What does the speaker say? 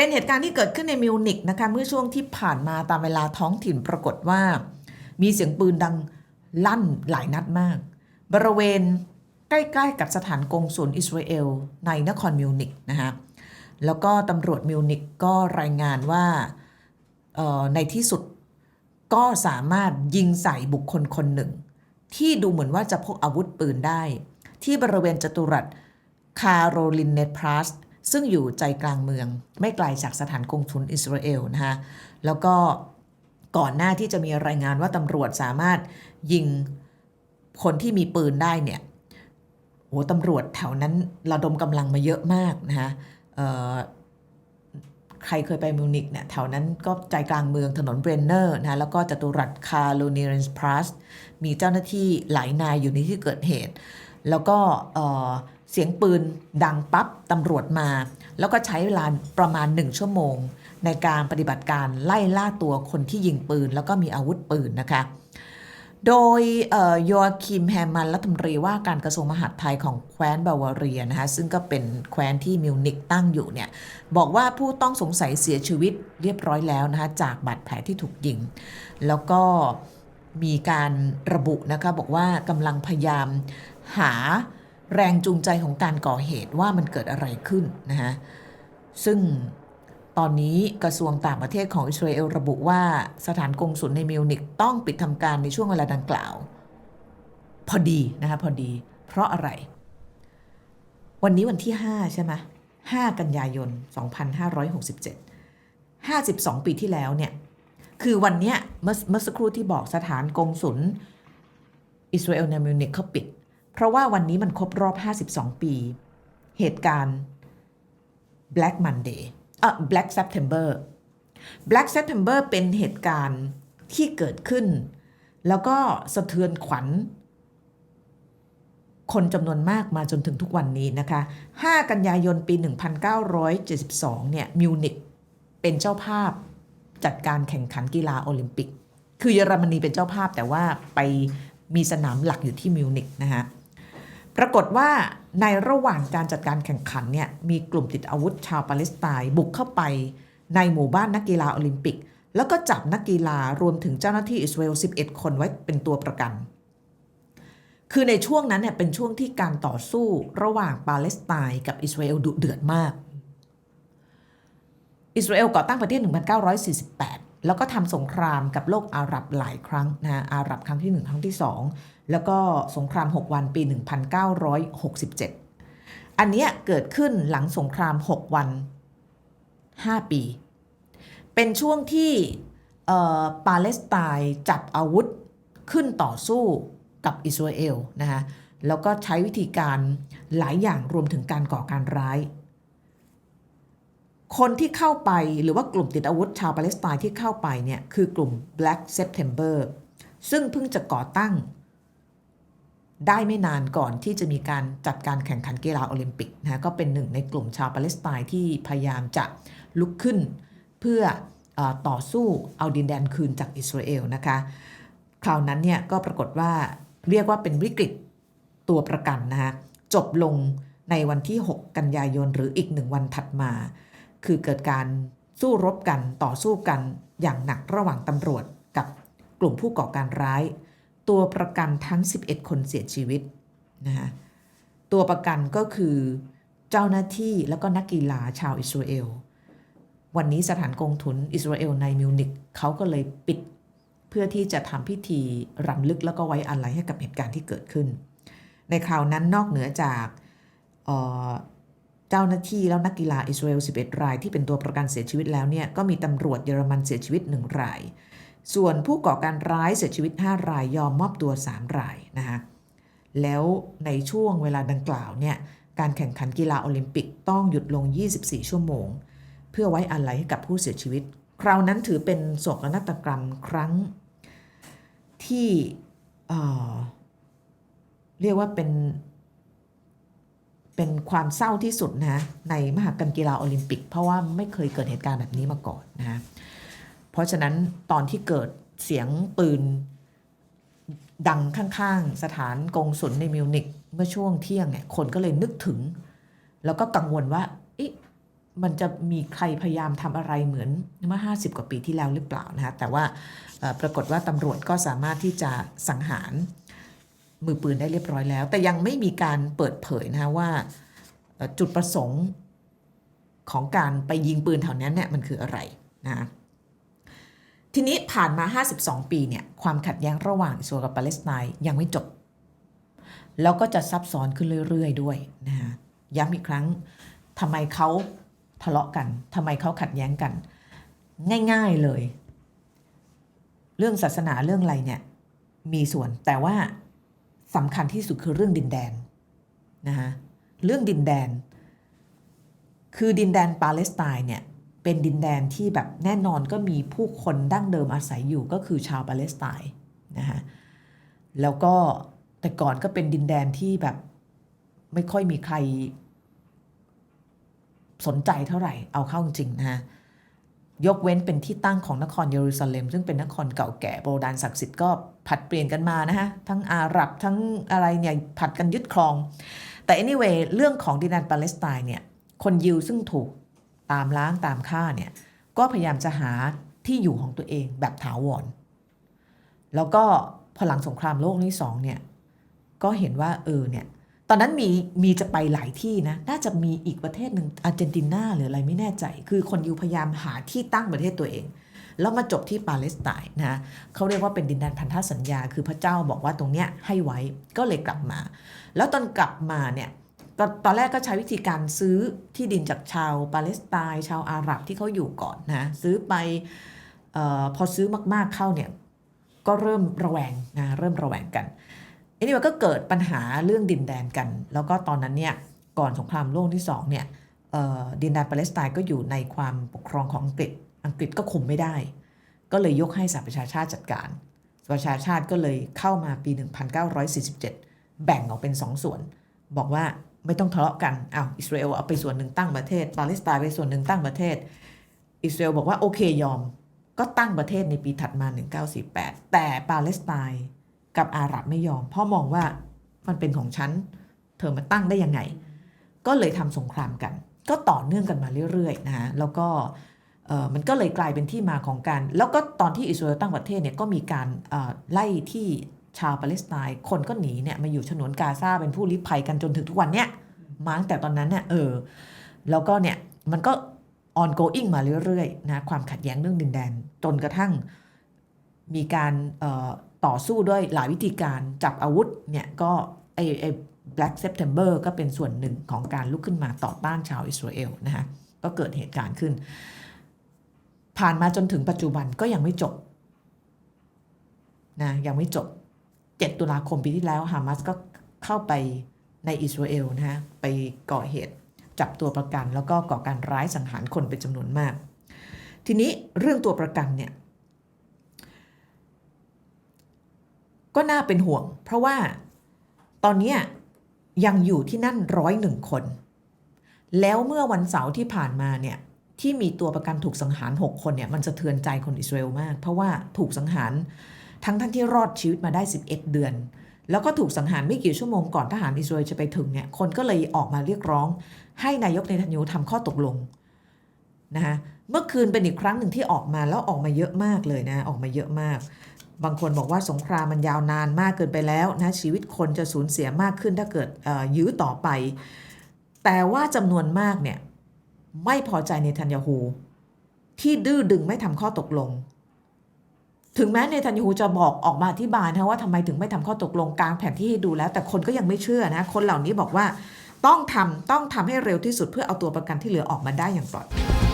เป็นเหตุการณ์ที่เกิดขึ้นในมิวนิกนะคะเมื่อช่วงที่ผ่านมาตามเวลาท้องถิ่นปรากฏว่า มีเสียงปืนดังลั่นหลายนัดมาก บริเวณใกล้ๆ กับสถานกงสุลอิสราเอลในนครมิวนิกนะคะแล้วก็ตำรวจมิวนิกก็รายงานว่าในที่สุดก็สามารถยิงใส่บุคคลคนหนึ่ง ที่ดูเหมือนว่าจะพกอาวุธปืนได้ ที่บริเวณจตุรัสคาโรลินเนตพลัส ซึ่งอยู่ใจกลางเมือง ไม่ไกลจากสถานกงทุนอิสราเอลนะคะแล้วก็ก่อนหน้าที่จะมีรายงานว่าตำรวจสามารถยิงคนที่มีปืนได้เนี่ยโอ้ตำรวจแถวนั้นระดมกำลังมาเยอะมากนะคะใครเคยไปมิวนิกเนี่ยแถวนั้นก็ใจกลางเมืองถนนเบรนเนอร์นะแล้วก็จตุรัสคาโลเนเรนส์พลัสมีเจ้าหน้าที่หลายนายอยู่ในที่เกิดเหตุ แล้วก็ เสียงปืนดังปั๊บตำรวจมา แล้วก็ใช้เวลาประมาณ1ชั่วโมง ในการปฏิบัติการไล่ล่าตัวคนที่ยิงปืน แล้วก็มีอาวุธปืนนะคะ โดยโยอาคิมแฮมมันรัฐมนตรีว่าการกระทรวงมหาดไทยของแคว้นบาวาเรียนะคะซึ่งก็เป็นแคว้นที่มิวนิกตั้งอยู่เนี่ยบอกว่าผู้ต้องสงสัยเสียชีวิตเรียบร้อยแล้วนะคะจากบาดแผลที่ถูกยิง แล้วก็มีการระบุนะคะบอกว่ากำลังพยายามหา แรงจูงใจของการก่อเหตุว่ามันเกิดอะไรขึ้นนะคะซึ่งตอนนี้กระทรวงต่างประเทศของอิสราเอลระบุว่าสถานกงสุลในมิวนิกต้องปิดทำการในช่วงเวลาดังกล่าว พอดีนะคะพอดี เพราะอะไร วันนี้วันที่ 5 ใช่ไหม5กันยายน 2567 52 ปีที่แล้วเนี่ย คือวันเนี้ยเมื่อเมื่อสักครู่ที่บอกสถานกงสุลอิสราเอลในมิวนิกเขาปิด เพราะว่าวันนี้มันครบรอบ 52 ปี เหตุการณ์ Black Monday อะ Black September Black September เป็นเหตุการณ์ที่เกิดขึ้น แล้วก็สะเทือนขวัญ คนจำนวนมากมาจนถึงทุกวันนี้นะคะ 5 กันยายนปี 1972 เนี่ยมิวนิกเป็นเจ้าภาพจัดการแข่งขันกีฬาโอลิมปิก คือเยอรมนีเป็นเจ้าภาพแต่ว่าไปมีสนามหลักอยู่ที่มิวนิกนะคะ ปรากฏว่าในระหว่างการจัดการแข่งขันเนี่ยมีกลุ่มติดอาวุธชาวปาเลสไตน์บุกเข้าไปในหมู่บ้านนักกีฬาโอลิมปิก แล้วก็จับนักกีฬารวมถึงเจ้าหน้าที่อิสราเอล 11 คนไว้เป็นตัวประกัน คือในช่วงนั้นเนี่ยเป็นช่วงที่การต่อสู้ระหว่างปาเลสไตน์กับอิสราเอลดุเดือดมาก อิสราเอลก่อตั้งประเทศ 1948 แล้วก็ทำสงครามกับโลกอาหรับหลายครั้งนะอาหรับครั้งที่ 1 ครั้งที่ 2 แล้วก็สงคราม 6 วันปี 1967 อันเนี้ยเกิดขึ้นหลังสงคราม 6 วัน 5 ปี เป็นช่วงที่ปาเลสไตน์จับอาวุธขึ้นต่อสู้กับอิสราเอลนะคะแล้วก็ใช้วิธีการหลายอย่างรวมถึงการก่อการร้าย คนที่เข้าไปหรือว่ากลุ่มติดอาวุธชาวปาเลสไตน์ที่เข้าไปเนี่ยคือกลุ่ม Black September ซึ่งเพิ่งจะก่อตั้ง ได้ไม่นานก่อนที่จะมีการจัดการแข่งขันกีฬาโอลิมปิกนะก็เป็นหนึ่งในกลุ่มชาวปาเลสไตน์ที่พยายามจะลุกขึ้น เพื่ออต่อสู้เอาดินแดนคืนจากอิสราเอลนะคะ คราวนั้นเนี่ยก็ปรากฏว่าเรียกว่าเป็นวิกฤตตัวประกันนะคะจบลงในวันที่ 6 กันยายนหรืออีกหนึ่งวันถัดมา คือเกิดการสู้รบกันต่อสู้กันอย่างหนักระหว่างตำรวจกับกลุ่มผู้ก่อการร้าย ตัวประกันทั้ง 11 คนเสียชีวิตนะคะตัวประกันก็คือเจ้าหน้าที่แล้วก็นักกีฬาชาวอิสราเอล วันนี้สถานกงทุนอิสราเอลในมิวนิกเขาก็เลยปิด เพื่อที่จะทำพิธีรำลึกแล้วก็ไว้อาลัยให้กับเหตุการณ์ที่เกิดขึ้น ในคราวนั้นนอกเหนือจาก เจ้าหน้าที่แล้วนักกีฬาอิสราเอล 11 รายที่เป็นตัวประกันเสียชีวิตแล้วเนี่ยก็มีตำรวจเยอรมันเสียชีวิต 1 ราย ส่วนผู้ก่อการร้ายเสียชีวิต 5 รายยอมมอบตัว 3 รายนะคะแล้วในช่วงเวลาดังกล่าวเนี่ยการแข่งขันกีฬาโอลิมปิกต้องหยุดลง 24 ชั่วโมง เพื่อไว้อาลัยให้กับผู้เสียชีวิต คราวนั้นถือเป็นโศกนาฏกรรมครั้งที่เเรียกว่าเป็น เป็นความเศร้าที่สุดนะในมหากรรมกีฬาโอลิมปิก เพราะว่าไม่เคยเกิดเหตุการณ์แบบนี้มาก่อนนะเพราะฉะนั้นตอนที่เกิดเสียงปืนดังข้างๆ สถานกงสุลในมิวนิกเมื่อช่วงเที่ยงเนี่ยคนก็เลยนึกถึง แล้วก็กังวลว่ามันจะมีใครพยายามทำอะไรเหมือนเมื่อ 50 กว่าปีที่แล้วหรือเปล่านะคะแต่ว่าปรากฏว่าตำรวจก็สามารถที่จะสังหาร มือปืนได้เรียบร้อยแล้ว แต่ยังไม่มีการเปิดเผยนะคะว่าจุดประสงค์ของการไปยิงปืนแถวนั้นเนี่ยมันคืออะไรนะคะทีนี้ผ่านมา 52 ปีเนี่ยความขัดแย้งระหว่างอิสราเอลกับปาเลสไตน์ยังไม่จบ แล้วก็จะซับซ้อนขึ้นเรื่อย ๆ ด้วยนะคะย้ำอีกครั้งทำไมเขาทะเลาะกันทำไมเขาขัดแย้งกัน ง่าย ๆเลย เรื่องศาสนาเรื่องอะไรเนี่ยมีส่วนแต่ว่า สำคัญที่สุดคือเรื่องดินแดนนะคะเรื่องดินแดน คือดินแดนปาเลสไตน์เนี่ยเป็นดินแดนที่แบบแน่นอนก็มีผู้คนดั้งเดิมอาศัยอยู่ก็คือชาวปาเลสไตน์นะคะแล้วก็แต่ก่อนก็เป็นดินแดนที่แบบไม่ค่อยมีใครสนใจเท่าไหร่เอาเข้าจริงนะฮะ ยกเว้นเป็นที่ตั้งของนครเยรูซาเล็ม ซึ่งเป็นนครเก่าแก่โบราณศักดิ์สิทธิ์ก็ผัดเปลี่ยนกันมานะฮะ ทั้งอาหรับทั้งอะไรเนี่ยผัดกันยึดครอง แต่ anyway เรื่องของดินแดนปาเลสไตน์เนี่ยคนยิวซึ่งถูกตามล้างตามฆ่าเนี่ยก็พยายามจะหาที่อยู่ของตัวเองแบบถาวร แล้วก็พอหลังสงครามโลกที่สองเนี่ยก็เห็นว่าเออเนี่ย ตอนนั้นมีมีจะไปหลายที่นะ น่าจะมีอีกประเทศหนึ่งอาร์เจนตินาหรืออะไรไม่แน่ใจ คือคนยิวพยายามหาที่ตั้งประเทศตัวเอง แล้วมาจบที่ปาเลสไตน์นะเขาเรียกว่าเป็นดินแดนพันธสัญญา คือพระเจ้าบอกว่าตรงเนี้ยให้ไว้ก็เลยกลับมา แล้วตอนกลับมาเนี่ยตอนตอนแรกก็ใช้วิธีการซื้อที่ดินจากชาวปาเลสไตน์ชาวอาหรับที่เขาอยู่ก่อนนะซื้อไปออพอซื้อมากๆเข้าเนี่ยก็เริ่มระแวงนะเริ่มระแวงกัน อันนี้มันก็เกิดปัญหาเรื่องดินแดนกัน แล้วก็ตอนนั้นเนี่ยก่อนสงครามโลกที่สองเนี่ยดินแดนปาเลสไตน์ก็อยู่ในความปกครองของอังกฤษ อังกฤษก็คุมไม่ได้ ก็เลยยกให้สหประชาชาติจัดการสหประชาชาติก็เลยเข้ามาปี 1947 แบ่งออกเป็นสองส่วน บอกว่าไม่ต้องทะเลาะกันอ้าวอิสราเอลเอาไปส่วนหนึ่งตั้งประเทศ ปาเลสไตน์ไปส่วนหนึ่งตั้งประเทศ อิสราเอลบอกว่าโอเคยอม ก็ตั้งประเทศในปีถัดมา 1948 แต่ปาเลสไตน์ กับอาหรับไม่ยอม เพราะมองว่ามันเป็นของฉัน เธอมาตั้งได้ยังไง ก็เลยทำสงครามกัน ก็ต่อเนื่องกันมาเรื่อยๆนะฮะแล้วก็เออมันก็เลยกลายเป็นที่มาของการ แล้วก็ตอนที่อิสราเอลตั้งประเทศเนี่ยก็มีการไล่ที่ชาวปาเลสไตน์คนก็หนีเนี่ยมาอยู่ฉนวนกาซาเป็นผู้ลี้ภัยกันจนถึงทุกวันเนี้ยมาตั้งแต่ตอนนั้นเนี่ยเออแล้วก็เนี่ยมันก็ ongoing มาเรื่อยๆนะความขัดแย้งเรื่องดินแดน จนกระทั่งมีการ ต่อสู้ด้วยหลายวิธีการจับอาวุธเนี่ยก็ไอไอ Black September ก็เป็นส่วนหนึ่งของการลุกขึ้นมาต่อต้านชาวอิสราเอลนะคะก็เกิดเหตุการณ์ขึ้น ผ่านมาจนถึงปัจจุบันก็ยังไม่จบนะยังไม่จบ 7 ตุลาคมปีที่แล้วฮามาสก็เข้าไปในอิสราเอลนะฮะไปก่อเหตุจับตัวประกัน แล้วก็ก่อการร้ายสังหารคนเป็นจำนวนมาก ทีนี้เรื่องตัวประกันเนี่ย ก็น่าเป็นห่วง เพราะว่าตอนนี้ยยังอยู่ที่นั่นร้อยหนึ่งคน แล้วเมื่อวันเสาร์ที่ผ่านมาเนี่ยที่มีตัวประกันถูกสังหาร 6 คนเนี่ยมันสะเทือนใจคนอิสราเอลมาก เพราะว่าถูกสังหารทั้งท่านที่รอดชีวิตมาได้ 11 เดือน แล้วก็ถูกสังหารไม่กี่ชั่วโมงก่อนทหารอิสราเอลจะไปถึงเนี่ยคนก็เลยออกมาเรียกร้อง ให้นายกเนทันยูทำข้อตกลงนะคะเมื่อคืนเป็นอีกครั้งหนึ่งที่ออกมาแล้วออกมาเยอะมากเลยนะ ออกมาเยอะมาก บางคนบอกว่าสงครามมันยาวนานมากเกินไปแล้วนะชีวิตคนจะสูญเสียมากขึ้นถ้าเกิดยื้อต่อไป แต่ว่าจำนวนมากเนี่ยไม่พอใจในทันยาฮูที่ดื้อดึงไม่ทำข้อตกลง ถึงแม้เนทันยาฮูจะบอกออกมาอธิบายนะว่าทำไมถึงไม่ทำข้อตกลงกลางแผนที่ให้ดูแล้ว แต่คนก็ยังไม่เชื่อนะคนเหล่านี้บอกว่าต้องทำต้องทำให้เร็วที่สุดเพื่อเอาตัวประกันที่เหลือออกมาได้อย่างปลอดภัย